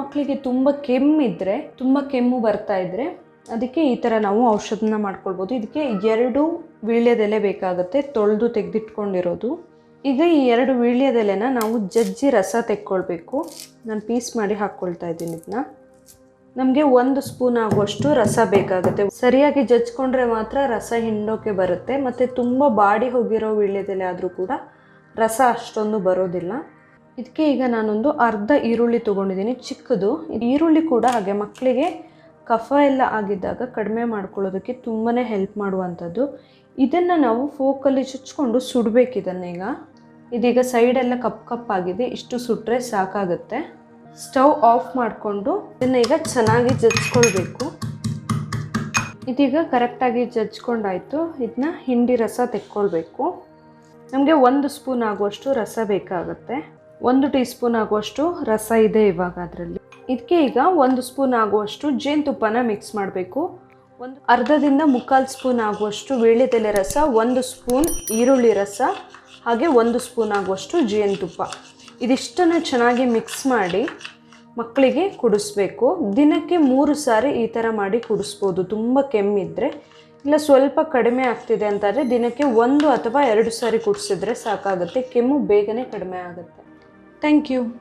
ಮಕ್ಕಳಿಗೆ ತುಂಬ ಕೆಮ್ಮಿದ್ರೆ, ತುಂಬ ಕೆಮ್ಮು ಬರ್ತಾ ಇದ್ರೆ, ಅದಕ್ಕೆ ಈ ಥರ ನಾವು ಔಷಧನ ಮಾಡ್ಕೊಳ್ಬೋದು. ಇದಕ್ಕೆ ಎರಡು ವೀಳ್ಯದೆಲೆ ಬೇಕಾಗುತ್ತೆ ತೊಳೆದು ತೆಗೆದಿಟ್ಕೊಂಡಿರೋದು. ಈಗ ಈ ಎರಡು ವೀಳ್ಯದೆಲೆನ ನಾವು ಜಜ್ಜಿ ರಸ ತೆಕ್ಕೊಳ್ಬೇಕು. ನಾನು ಪೀಸ್ ಮಾಡಿ ಹಾಕ್ಕೊಳ್ತಾ ಇದ್ದೀನಿ ಇದನ್ನ ನಮಗೆ ಒಂದು ಸ್ಪೂನ್ ಆಗುವಷ್ಟು ರಸ ಬೇಕಾಗುತ್ತೆ. ಸರಿಯಾಗಿ ಜಜ್ಕೊಂಡ್ರೆ ಮಾತ್ರ ರಸ ಹಿಂಡೋಕೆ ಬರುತ್ತೆ. ಮತ್ತು ತುಂಬ ಬಾಡಿ ಹೋಗಿರೋ ವೀಳ್ಯದೆಲೆ ಆದರೂ ಕೂಡ ರಸ ಅಷ್ಟೊಂದು ಬರೋದಿಲ್ಲ. ಇದಕ್ಕೆ ಈಗ ನಾನೊಂದು ಅರ್ಧ ಈರುಳ್ಳಿ ತೊಗೊಂಡಿದ್ದೀನಿ. ಚಿಕ್ಕದು. ಈರುಳ್ಳಿ ಕೂಡ ಹಾಗೆ ಮಕ್ಕಳಿಗೆ ಕಫ ಎಲ್ಲ ಆಗಿದ್ದಾಗ ಕಡಿಮೆ ಮಾಡ್ಕೊಳ್ಳೋದಕ್ಕೆ ತುಂಬಾ ಹೆಲ್ಪ್ ಮಾಡುವಂಥದ್ದು. ಇದನ್ನು ನಾವು ಫೋಕಲ್ಲಿ ಚುಚ್ಕೊಂಡು ಸುಡಬೇಕು ಇದನ್ನೀಗ ಇದೀಗ ಸೈಡೆಲ್ಲ ಕಪ್ ಕಪ್ಪಾಗಿದೆ ಇಷ್ಟು ಸುಟ್ಟರೆ ಸಾಕಾಗುತ್ತೆ. ಸ್ಟವ್ ಆಫ್ ಮಾಡಿಕೊಂಡು ಇದನ್ನು ಈಗ ಚೆನ್ನಾಗಿ ಜಜ್ಕೊಳ್ಬೇಕು. ಇದೀಗ ಕರೆಕ್ಟಾಗಿ ಜಜ್ಕೊಂಡಾಯಿತು. ಇದನ್ನ ಹಿಂಡಿ ರಸ ತೆಕ್ಕೊಳ್ಬೇಕು. ನಮಗೆ ಒಂದು ಸ್ಪೂನ್ ಆಗುವಷ್ಟು ರಸ ಬೇಕಾಗುತ್ತೆ. ಒಂದು ಟೀ ಸ್ಪೂನ್ ಆಗುವಷ್ಟು ರಸ ಇದೆ ಇವಾಗ ಅದರಲ್ಲಿ. ಇದಕ್ಕೆ ಈಗ ಒಂದು ಸ್ಪೂನ್ ಆಗುವಷ್ಟು ಜೇನುತುಪ್ಪನ ಮಿಕ್ಸ್ ಮಾಡಬೇಕು. ಒಂದು ಅರ್ಧದಿಂದ ಮುಕ್ಕಾಲು ಸ್ಪೂನ್ ಆಗುವಷ್ಟು ವೀಳ್ಯದೆಲೆ ರಸ, ಒಂದು ಸ್ಪೂನ್ ಈರುಳ್ಳಿ ರಸ, ಹಾಗೆ ಒಂದು ಸ್ಪೂನ್ ಆಗುವಷ್ಟು ಜೇನುತುಪ್ಪ. ಇದಿಷ್ಟನ್ನು ಚೆನ್ನಾಗಿ ಮಿಕ್ಸ್ ಮಾಡಿ ಮಕ್ಕಳಿಗೆ ಕುಡಿಸ್ಬೇಕು. ದಿನಕ್ಕೆ ಮೂರು ಸಾರಿ ಈ ಥರ ಮಾಡಿ ಕುಡಿಸ್ಬೋದು. ತುಂಬ ಕೆಮ್ಮಿದ್ರೆ, ಇಲ್ಲ ಸ್ವಲ್ಪ ಕಡಿಮೆ ಆಗ್ತಿದೆ ಅಂತಾದರೆ ದಿನಕ್ಕೆ ಒಂದು ಅಥವಾ ಎರಡು ಸಾರಿ ಕುಡಿಸಿದ್ರೆ ಸಾಕಾಗುತ್ತೆ. ಕೆಮ್ಮು ಬೇಗನೆ ಕಡಿಮೆ ಆಗುತ್ತೆ. Thank you.